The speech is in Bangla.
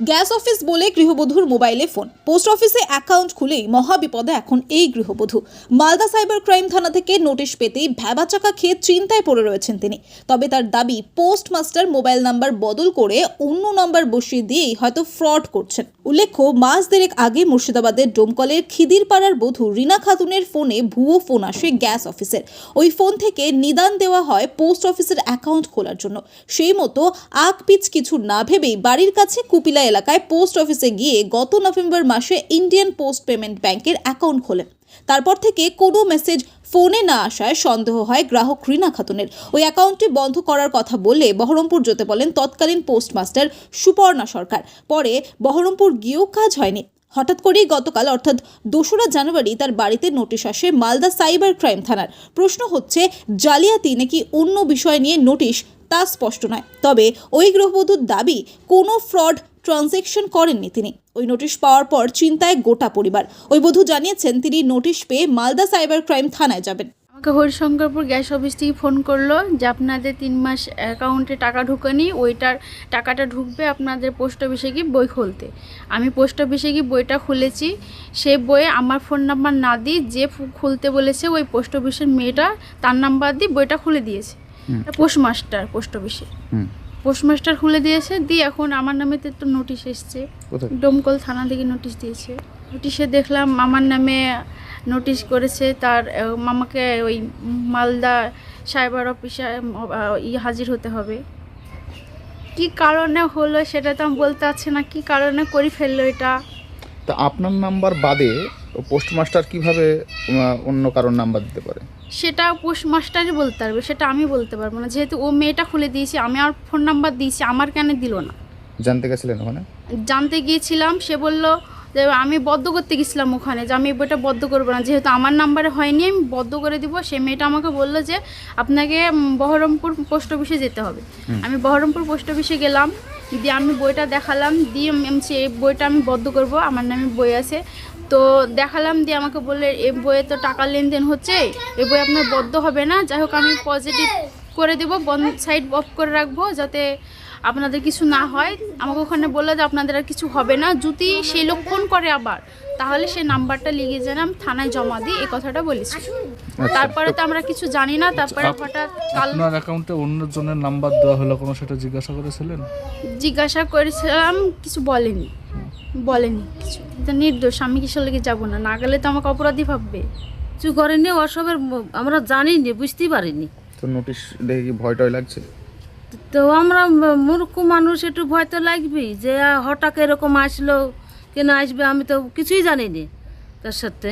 গ্যাস অফিস বলে গৃহবধূর মোবাইলে ফোন। পোস্ট অফিসে অ্যাকাউন্ট খুলেই মহাবিপদে এখন এই গৃহবধূ। মালদা সাইবার ক্রাইম থানা থেকে নোটিশ পেতেই ভ্যাবাচাকা খেয়ে চিন্তায় পড়ে রয়েছেন তিনি। তবে তার দাবি পোস্টমাস্টার মোবাইল নাম্বার বদল করে অন্য নাম্বার বসিয়ে দিয়েই হয়তো ফ্রড করছেন। উল্লেখ্য, মাস দেড়েক আগে মুর্শিদাবাদের ডোমকলের খিদিরপাড়ার বধূ রিনা খাতুনের ফোনে ভুয়ো ফোন আসে গ্যাস অফিসের। ওই ফোন থেকে নিদান দেওয়া হয় পোস্ট অফিসের অ্যাকাউন্ট খোলার জন্য। সেই মতো আগ পিচ কিছু না ভেবেই বাড়ির কাছে কুপিলা এলাকায় পোস্ট অফিসে গিয়ে গত নভেম্বর মাসে ইন্ডিয়ান পোস্ট পেমেন্ট ব্যাংকের অ্যাকাউন্ট খোলেন। তারপর থেকে কোনো মেসেজ ফোনে না আসায় সন্দেহ হয় গ্রাহক রিনা খাতুনের। ওই অ্যাকাউন্টটি বন্ধ করার কথা বললে বহরমপুর যেতে বলেন তৎকালীন পোস্টমাস্টার সুপর্ণা সরকার। পরে বহরমপুর গিয়েও কাজ হয়নি। হঠাৎ করেই গতকাল, অর্থাৎ দোসরা জানুয়ারি, তার বাড়িতে নোটিশ আসে মালদা সাইবার ক্রাইম থানার। প্রশ্ন হচ্ছে, জালিয়াতি নাকি অন্য বিষয় নিয়ে নোটিশ? তা স্পষ্ট নয়। তবে ওই গৃহবধূর দাবি, কোনো ফ্রড ট্রানজ্যাকশন করেননি তিনি। ওই নোটিশ পাওয়ার পর চিন্তায় গোটা পরিবার। ওই বধূ জানিয়েছেন তিনি নোটিশ পেয়ে মালদা সাইবার ক্রাইম থানায় যাবেন। আমাকে হরিশঙ্করপুর গ্যাস অফিস থেকে ফোন করল যে আপনাদের তিন মাস অ্যাকাউন্টে টাকা ঢুকেনি ওইটার টাকাটা ঢুকবে আপনাদের পোস্ট অফিসে গিয়ে বই খুলতে। আমি পোস্ট অফিসে গিয়ে বইটা খুলেছি। সেই বইয়ে আমার ফোন নাম্বার না দিয়ে যে খুলতে বলেছে ওই পোস্ট অফিসের মেয়েটা তার নাম্বার দিয়ে বইটা খুলে দিয়েছে। পোস্টমাস্টার পোস্ট অফিসে। পোস্টমাস্টার খুলে দিয়েছে দিয়ে এখন আমার নামে তো একটু নোটিশ এসছে। ডোমকল থানা থেকে নোটিশ দিয়েছে। নোটিশে দেখলাম আমার নামে নোটিশ করেছে তার মামাকে ওই মালদা সাইবার অফিসে ই হাজির হতে হবে। কি কারণে হলো সেটা তো আমি বলতে পারছি না কি কারণে করে ফেলল এটা? তা আপনার নাম্বার বাদে পোস্টমাস্টার কীভাবে অন্য কারোর নাম্বার দিতে পারে? সেটা পোস্টমাস্টারই বলতে পারবে সেটা আমি বলতে পারব না। যেহেতু ও মেয়েটা খুলে দিয়েছে আমি আর ফোন নাম্বার দিয়েছি আমার কেন দিল না? জানতে গেছিলেন ওখানে? জানতে গিয়েছিলাম সে বলল যে আমি বদ্ধ করতে গেছিলাম ওখানে যে আমি বইটা বদ্ধ করব না। যেহেতু আমার নাম্বারে হয়নি আমি বদ্ধ করে দিব। সে মেয়েটা আমাকে বলল যে আপনাকে বহরমপুর পোস্ট অফিসে যেতে হবে। আমি বহরমপুর পোস্ট অফিসে গেলাম দিয়ে আমি বইটা দেখালাম দিয়ে আমি এই বইটা আমি বদ্ধ করব আমার নামে বই আছে। তো দেখালাম দিয়ে আমাকে বললে এ বইয়ে তো টাকা লেনদেন হচ্ছে এ বই আপনার বদ্ধ হবে না। যাই হোক আমি পজিটিভ করে দেবো বন্ধ সাইড অফ করে রাখব যাতে আপনাদের কিছু না হয়। আমাকে ওখানে বলল যে আপনাদের আর কিছু হবে না। যদি সেই লোক ফোন করে আবার তাহলে সেই নাম্বারটা লিখে যেন আমি থানায় জমা দিই। এই কথাটা বলেছি। আচ্ছা, তারপরে তো আমরা কিছু জানি না তারপরে হঠাৎ আপনার অ্যাকাউন্টে অন্যজনের নাম্বার দেওয়া হলো কোনো সেটা জিজ্ঞাসা করেছিলেন? জিজ্ঞাসা করেছিলাম কিছু বলেনি। বলেনি কিছু। তো নির্দোষ আমি কিসের লেগে যাব না? না গেলে তো আমাকে অপরাধী ভাববে। কিছু করেনি ওসবের আমরা জানিনি বুঝতেই পারিনি। তো নোটিশ দেখে কি ভয় টয় লাগছে? তো আমরা মূর্খ মানুষ একটু ভয় তো লাগবেই যে হঠাৎ এরকম আসলো কেন আসবে আমি তো কিছুই জানিনি তার সাথে।